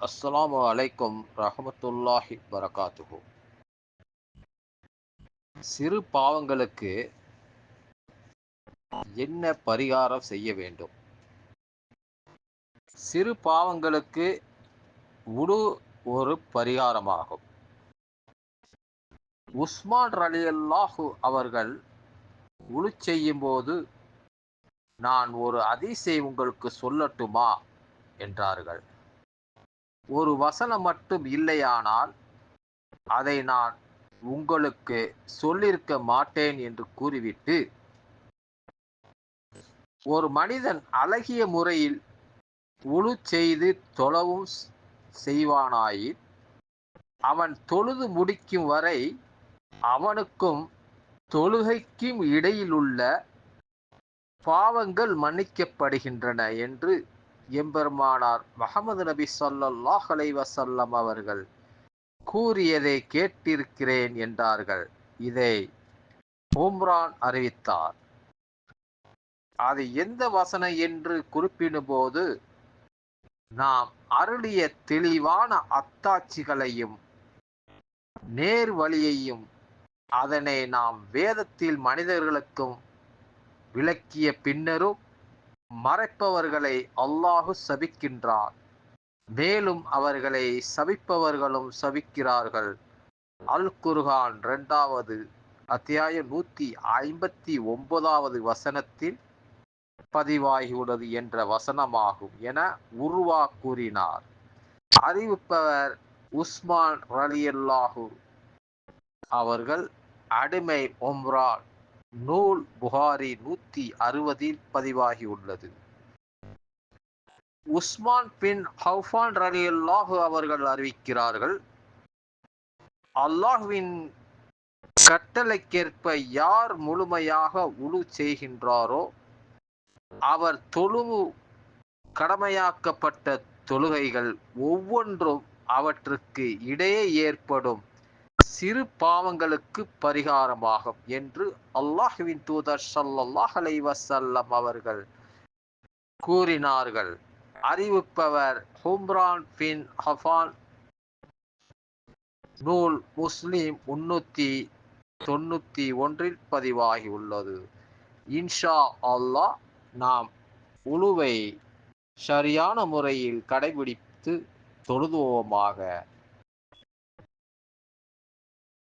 அஸ்ஸலாமு அலைக்கும் ரஹமத்துல்லாஹி வரகாத்துஹு சிறு பாவங்களுக்கு என்ன பரிகாரம் செய்ய வேண்டும்? சிறு பாவங்களுக்கு உடு ஒரு பரிகாரமாகும். உஸ்மான் அலி அல்லாஹு அவர்கள் உழு செய்யும் போது நான் ஒரு அதிசை உங்களுக்கு சொல்லட்டுமா? என்றார்கள். ஒரு வசனம் மட்டும் இல்லையானால் அதை நான் உங்களுக்கு சொல்லியிருக்க மாட்டேன் என்று கூறிவிட்டு ஒரு மனிதன் அழகிய முறையில் உழு செய்து தொழவும் செய்வானாயின் அவன் தொழுது முடிக்கும் வரை அவனுக்கும் தொழுகைக்கும் இடையிலுள்ள பாவங்கள் மன்னிக்கப்படுகின்றன என்று எம்பெருமானார் முகமது நபி சொல்லாஹ் வசல்லம் அவர்கள் கூறியதை கேட்டிருக்கிறேன் என்றார்கள். இதை உம்ரான் அறிவித்தார். அது எந்த வசனம் என்று குறிப்பிடும்போது நாம் அருளிய தெளிவான அத்தாட்சிகளையும் நேர் வழியையும் அதனை நாம் வேதத்தில் மனிதர்களுக்கும் விளக்கிய பின்னரும் மறைப்பவர்களை அல்லாஹு சபிக்கின்றார். மேலும் அவர்களை சபிப்பவர்களும் சபிக்கிறார்கள். அல் குர்ஹான் இரண்டாவது அத்தியாயம் நூத்தி ஐம்பத்தி ஒன்பதாவது வசனத்தில் பதிவாகியுள்ளது என்ற வசனமாகும் என உருவா கூறினார். அறிவிப்பவர் உஸ்மான் ரலியல்லாஹு அவர்கள் அடிமை ஒம்ரான் நூல் புகாரி நூத்தி அறுபதில் பதிவாகியுள்ளது உஸ்மான் பின் ஹவுஃபான் ரலியல்லாஹு அவர்கள் அறிவிக்கிறார்கள் அல்லாஹுவின் கட்டளைக்கேற்ப யார் முழுமையாக உழு செய்கின்றாரோ அவர் தொழுவு கடமையாக்கப்பட்ட தொழுகைகள் ஒவ்வொன்றும் அவற்றுக்கு இடையே ஏற்படும் சிறு பாவங்களுக்கு பரிகாரமாகும் என்று அல்லாஹுவின் தூதர் சல்லாஹ் அலை வசல்லம் அவர்கள் கூறினார்கள். அறிவிப்பவர் ஹும்ரான் பின் ஹஃபான் நூல் முஸ்லீம் முன்னூத்தி தொண்ணூத்தி ஒன்றில் பதிவாகி உள்ளது இன்ஷா அல்லாஹ் நாம் உழுவை சரியான முறையில் கடைபிடித்து தொழுதுவோமாக.